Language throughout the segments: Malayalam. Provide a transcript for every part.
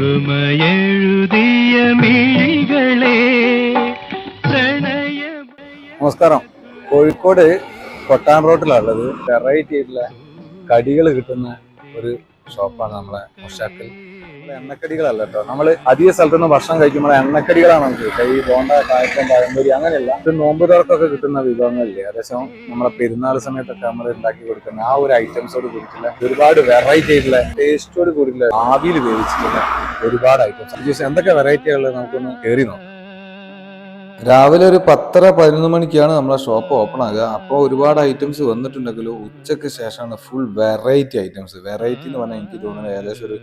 പ്രണയ നമസ്കാരം. കോഴിക്കോട് കൊട്ടാൻ റോഡിലുള്ളത് വെറൈറ്റി ആയിട്ടുള്ള കടികൾ കിട്ടുന്ന ഒരു ഷോപ്പാണ് നമ്മളെ മുഷാക്കിൽ. എണ്ണക്കടികളല്ല കേട്ടോ. നമ്മൾ അധിക സ്ഥലത്തു നിന്ന് ഭക്ഷണം കഴിക്കുമ്പോൾ എണ്ണക്കടികളാണ് നമുക്ക് ഈ ബോണ്ട കായക്കം പഴംപൊരി അങ്ങനെയല്ല. ഒരു നോമ്പ് തുറക്കൊക്കെ കിട്ടുന്ന വിഭവങ്ങളില്ലേ? ഏകദേശം നമ്മളെ പെരുന്നാൾ സമയത്തൊക്കെ നമ്മൾ ഉണ്ടാക്കി കൊടുക്കുന്ന ആ ഒരു ഐറ്റംസോട് കൂടിയിട്ടുള്ള ഒരുപാട് വെറൈറ്റി ആയിട്ടുള്ള ടേസ്റ്റോട് കൂടിയിട്ടുള്ള ആവിയിൽ വേവിച്ചിട്ടുള്ള ഒരുപാട് ഐറ്റംസ് എന്തൊക്കെ വെറൈറ്റി ഉള്ളത് നമുക്കൊന്ന് കയറി നോക്കാം. രാവിലെ ഒരു പത്തര പതിനൊന്ന് മണിക്കാണ് നമ്മളെ ഷോപ്പ് ഓപ്പൺ ആകുക. അപ്പോൾ ഒരുപാട് ഐറ്റംസ് വന്നിട്ടുണ്ടെങ്കിലും ഉച്ചയ്ക്ക് ശേഷമാണ് ഫുൾ വെറൈറ്റി ഐറ്റംസ് വെറൈറ്റി എന്ന് പറഞ്ഞാൽ എനിക്ക് തോന്നുന്നത് ഏകദേശം ഒരു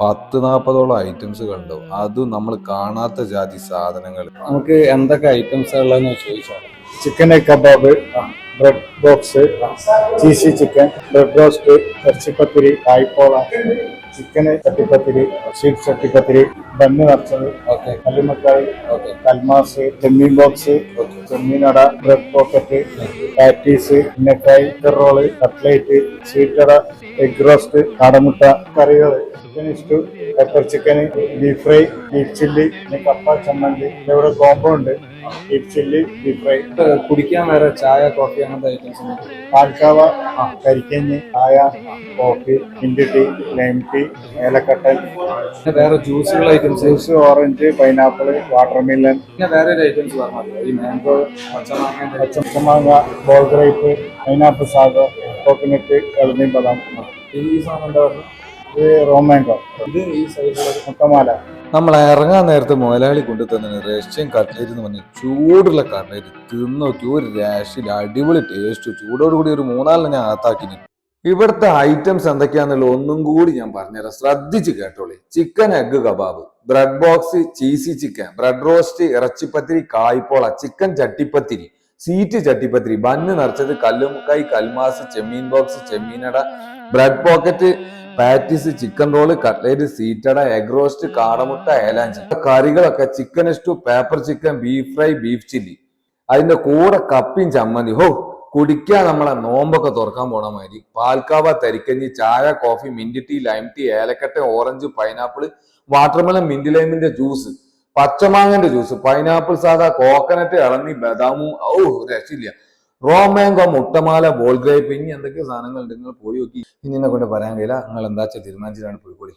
പത്ത് നാൽപ്പതോളം ഐറ്റംസ് കണ്ടു. അതും നമ്മൾ കാണാത്ത ജാതി സാധനങ്ങൾ. നമുക്ക് എന്തൊക്കെ ഐറ്റംസ് ഉള്ളതെന്ന് ചോദിച്ചാൽ chicken kebab bread box cheesy chicken bread roast ഇറച്ചിപ്പത്തിരി കായ്പോള ചിക്കൻ ചട്ടിപ്പത്തിരി സ്വീറ്റ് ചട്ടിപ്പത്തിരി ബണ്ണ് നിറച്ചത് കല്ലുമക്കായി കൽമാസ് ചെമ്മീൻ ബോക്സ് ചെമ്മീനട ബ്രെഡ് പോക്കറ്റ് പാറ്റീസ് ഉന്നക്കായ് ചിക്കൻ റോൾ കട്ട്ലേറ്റ് സ്വീറ്റട എഗ് റോസ്റ്റ് കാടമുട്ട കറികൾ. Chicken stew pepper chicken beef fry beef chilli പിന്നെ കപ്പ ചമ്മന്തി ഇവിടെ കോംബോ ഉണ്ട്. ബീഫ് ചില്ലി ബീഫ് ഫ്രൈ കുടിക്കാൻ വേറെ ചായ കോഫി അങ്ങനത്തെ ഐറ്റംസ് പാൽക്കാവ കരിക്കഞ്ഞ് ചായ കോഫി ഇൻഡി ടീ ലൈം ടീ ഏലക്കട്ടൻ പിന്നെ വേറെ ജ്യൂസുകൾ items. Juice orange pineapple watermelon പിന്നെ വേറെ ഒരു ഐറ്റംസ് പറഞ്ഞല്ലോ ഈ മാംഗോ പച്ചമാങ്ങ പച്ചമാങ്ങ ball grape pineapple sago coconut ഇളനീ ബദാം. ഈ സാധനം എന്താ പറഞ്ഞത് ഇത് റോമാങ്കോ ഇത് ഈ സൈഡിലുള്ള മുട്ടമാല. നമ്മൾ ഇറങ്ങാൻ നേരത്തെ മുതലാളി കൊണ്ടു തന്നെ റഷ്യൻ കട്ട്ലേറ്റ് എന്ന് പറഞ്ഞ ചൂടുള്ള കട്ട്ലേറ്റ് തിന്നോക്കി ഒരു രാശിയിൽ അടിപൊളി ടേസ്റ്റ് ചൂടോടുകൂടി ഒരു മൂന്നാലിനെ ഞാൻ അകത്താക്കി ഇവിടുത്തെ ഐറ്റംസ് എന്തൊക്കെയാണെന്നുള്ള ഒന്നും കൂടി ഞാൻ പറഞ്ഞുതരാം. ശ്രദ്ധിച്ച് കേട്ടോളി. Chicken egg kebab bread box cheesy chicken bread roast ഇറച്ചിപ്പത്തിരി കായ്പോള ചിക്കൻ ചട്ടിപ്പത്തിരി. സീറ്റ് ചട്ടിപ്പത്തിരി. ബന്ന് നിറച്ചത് കല്ലുമുക്കായി കൽമാസ് ചെമ്മീൻ box ചെമ്മീനട. Bread pocket patties chicken roll cutlet സീറ്റട egg roast കാടമുട്ട ഏലാഞ്ചി. കറികളൊക്കെ chicken stew pepper chicken beef fry beef chilli അതിന്റെ കൂടെ കപ്പിയും ചമ്മന്തി. ഹോ കുടിക്കാൻ നമ്മളെ നോമ്പൊക്കെ തുറക്കാൻ പോണ മാതിരി. പാൽക്കാവ തരിക്കഞ്ഞി ചായ coffee mint tea lime tea ഏലക്കട്ട orange pineapple watermelon mint ലൈമിന്റെ ജ്യൂസ് പച്ചമാങ്ങന്റെ ജ്യൂസ് പൈനാപ്പിൾ സാധാ കോക്കനട്ട് ഇളന്നി ബദാമു ഓ രക്ഷയില്ല. റോമാങ്കോ മുട്ടമാല ബോൾ ഗ്രേപ്പ് ഇനി എന്തൊക്കെ സാധനങ്ങളുണ്ട് നിങ്ങൾ പോയി നോക്കി. ഇനി എന്നെ കൊണ്ട് പറയാൻ കഴിയില്ല. നിങ്ങൾ എന്താ വെച്ചാൽ തീരുമാനിച്ചിട്ടാണ് പോയിക്കോളി.